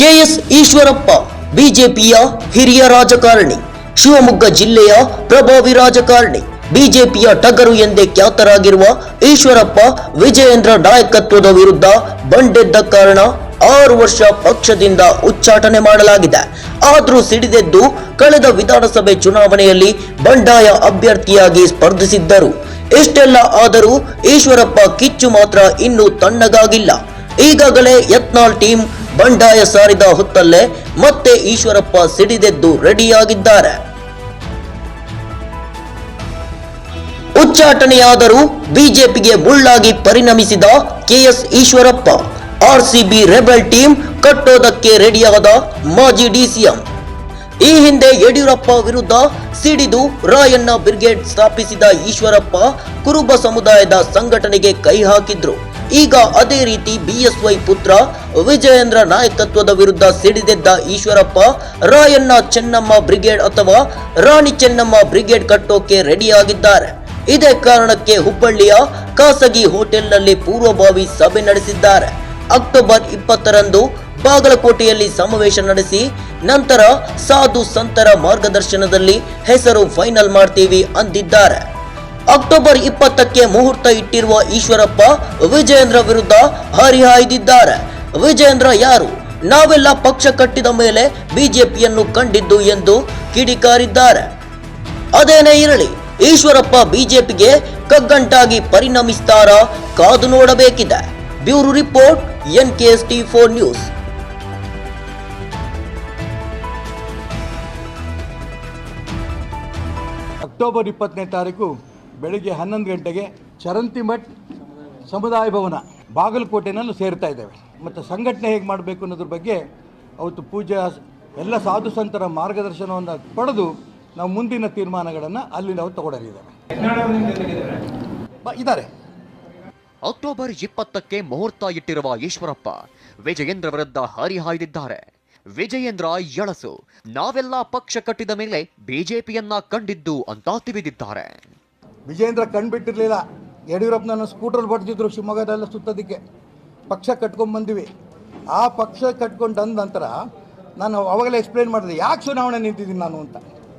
KS Eshwarappa, ಬಿಜೆಪಿಯ ಹಿರಿಯ ರಾಜಕಾರಣಿ, ಶಿವಮೊಗ್ಗ ಜಿಲ್ಲೆಯ ಪ್ರಭಾವಿ ರಾಜಕಾರಣಿ, ಬಿಜೆಪಿಯ ಟಗರು ಎಂದೇ ಖ್ಯಾತರಾಗಿರುವ ಈಶ್ವರಪ್ಪ, ವಿಜಯೇಂದ್ರ ನಾಯಕತ್ವದ ವಿರುದ್ಧ ಬಂಡೆದ್ದ ಕಾರಣ ಆರು ವರ್ಷ ಪಕ್ಷದಿಂದ ಉಚ್ಚಾಟನೆ ಮಾಡಲಾಗಿದೆ. ಆದರೂ ಸಿಡಿದೆದ್ದು ಕಳೆದ ವಿಧಾನಸಭೆ ಚುನಾವಣೆಯಲ್ಲಿ ಬಂಡಾಯ ಅಭ್ಯರ್ಥಿಯಾಗಿ ಸ್ಪರ್ಧಿಸಿದ್ದರು. ಇಷ್ಟೆಲ್ಲ ಆದರೂ ಈಶ್ವರಪ್ಪ ಕಿಚ್ಚು ಮಾತ್ರ ಇನ್ನೂ ತಣ್ಣಗಾಗಿಲ್ಲ. ಈಗಾಗಲೇ ಯತ್ನಾಲ್ ಟೀಮ್ ಬಂಡಾಯ ಸಾರಿದ ಹೊತ್ತಲ್ಲೇ ಮತ್ತೆ ಈಶ್ವರಪ್ಪ ಸಿಡಿದೆದ್ದು ರೆಡಿಯಾಗಿದ್ದಾರೆ. ಉಚ್ಚಾಟನೆಯಾದರೂ ಬಿಜೆಪಿಗೆ ಮುಳ್ಳಾಗಿ ಪರಿಣಮಿಸಿದ K S Eshwarappa, RCB rebel team ಕಟ್ಟೋದಕ್ಕೆ ರೆಡಿಯಾದ ಮಾಜಿ ಡಿಸಿಎಂ. ಈ ಹಿಂದೆ ಯಡಿಯೂರಪ್ಪ ವಿರುದ್ಧ ಸಿಡಿದು ರಾಯಣ್ಣ ಬ್ರಿಗೇಡ್ ಸ್ಥಾಪಿಸಿದ ಈಶ್ವರಪ್ಪ ಕುರುಬ ಸಮುದಾಯದ ಸಂಘಟನೆಗೆ ಕೈ ಹಾಕಿದ್ರು. ಈಗ ಅದೇ ರೀತಿ ಬಿಎಸ್ವೈ ಪುತ್ರ ವಿಜಯೇಂದ್ರ ನಾಯಕತ್ವದ ವಿರುದ್ಧ ಸಿಡಿದೆದ್ದ ಈಶ್ವರಪ್ಪ, ರಾಯಣ್ಣ ಚೆನ್ನಮ್ಮ ಬ್ರಿಗೇಡ್ ಅಥವಾ ರಾಣಿ ಚೆನ್ನಮ್ಮ ಬ್ರಿಗೇಡ್ ಕಟ್ಟೋಕೆ ರೆಡಿಯಾಗಿದ್ದಾರೆ. ಇದೇ ಕಾರಣಕ್ಕೆ ಹುಬ್ಬಳ್ಳಿಯ ಖಾಸಗಿ ಹೋಟೆಲ್ನಲ್ಲಿ ಪೂರ್ವಭಾವಿ ಸಭೆ ನಡೆಸಿದ್ದಾರೆ. ಅಕ್ಟೋಬರ್ ಇಪ್ಪತ್ತರಂದು ಬಾಗಲಕೋಟೆಯಲ್ಲಿ ಸಮಾವೇಶ ನಡೆಸಿ ನಂತರ ಸಾಧು ಸಂತರ ಮಾರ್ಗದರ್ಶನದಲ್ಲಿ ಹೆಸರು ಫೈನಲ್ ಮಾಡ್ತೀವಿ ಅಂದಿದ್ದಾರೆ. ಅಕ್ಟೋಬರ್ ಇಪ್ಪತ್ತಕ್ಕೆ ಮುಹೂರ್ತ ಇಟ್ಟಿರುವ ಈಶ್ವರಪ್ಪ ವಿಜಯೇಂದ್ರ ವಿರುದ್ಧ ಹರಿಹಾಯ್ದಿದ್ದಾರೆ. ವಿಜಯೇಂದ್ರ ಯಾರು? ನಾವೆಲ್ಲ ಪಕ್ಷ ಕಟ್ಟಿದ ಮೇಲೆ ಬಿಜೆಪಿಯನ್ನು ಕಂಡಿದ್ದು ಎಂದು ಕಿಡಿಕಾರಿದ್ದಾರೆ. ಅದೇನೇ ಇರಲಿ, ಈಶ್ವರಪ್ಪ ಬಿಜೆಪಿಗೆ ಕಗ್ಗಂಟಾಗಿ ಪರಿಣಮಿಸ್ತಾರ ಕಾದು ನೋಡಬೇಕಿದೆ. Bureau report N K S T four news. October ಇಪ್ಪತ್ತನೇ ತಾರೀಕು ಬೆಳಿಗ್ಗೆ ಹನ್ನೊಂದು ಗಂಟೆಗೆ ಚರಂತಿ ಮಠ್ ಸಮುದಾಯ ಭವನ ಬಾಗಲಕೋಟೆನಲ್ಲೂ ಸೇರ್ತಾ ಇದ್ದೇವೆ. ಮತ್ತು ಸಂಘಟನೆ ಹೇಗೆ ಮಾಡಬೇಕು ಅನ್ನೋದ್ರ ಬಗ್ಗೆ ಅವತ್ತು ಪೂಜಾ ಎಲ್ಲ ಸಾಧು ಸಂತರ ಮಾರ್ಗದರ್ಶನವನ್ನು ಪಡೆದು ನಾವು ಮುಂದಿನ ತೀರ್ಮಾನಗಳನ್ನು ಅಲ್ಲಿ ನಾವು ತಗೊಂಡಿದ್ದೇವೆ ಬ- ಇದ್ದಾರೆ. ಅಕ್ಟೋಬರ್ ಇಪ್ಪತ್ತಕ್ಕೆ ಮುಹೂರ್ತ ಇಟ್ಟಿರುವ ಈಶ್ವರಪ್ಪ ವಿಜಯೇಂದ್ರ ವಿರುದ್ಧ ಹರಿಹಾಯ್ದಿದ್ದಾರೆ ವಿಜಯೇಂದ್ರ ಎಳಸು, ನಾವೆಲ್ಲ ಪಕ್ಷ ಕಟ್ಟಿದ ಮೇಲೆ ಬಿಜೆಪಿಯನ್ನ ಕಂಡಿದ್ದು ಅಂತ ತಿವಿದಿದ್ದಾರೆ ವಿಜೇಂದ್ರ ಕಂಡುಬಿಟ್ಟಿರಲಿಲ್ಲ ಯಡಿಯೂರಪ್ಪನನ್ನು ಸ್ಕೂಟ್ರಲ್ಲಿ ಬಡ್ತಿದ್ರು ಶಿವಮೊಗ್ಗದಲ್ಲ ಸುತ್ತೋದಕ್ಕೆ. ಪಕ್ಷ ಕಟ್ಕೊಂಡ್ಬಂದ್ವಿ ಆ ಪಕ್ಷ ಕಟ್ಕೊಂಡು ಅಂದ ನಂತರ ನಾನು ಅವಾಗಲೇ ಎಕ್ಸ್ಪ್ಲೇನ್ ಮಾಡಿದೆ, ಯಾಕೆ ಚುನಾವಣೆ ನಿಂತಿದ್ದೀನಿ ನಾನು ಅಂತ.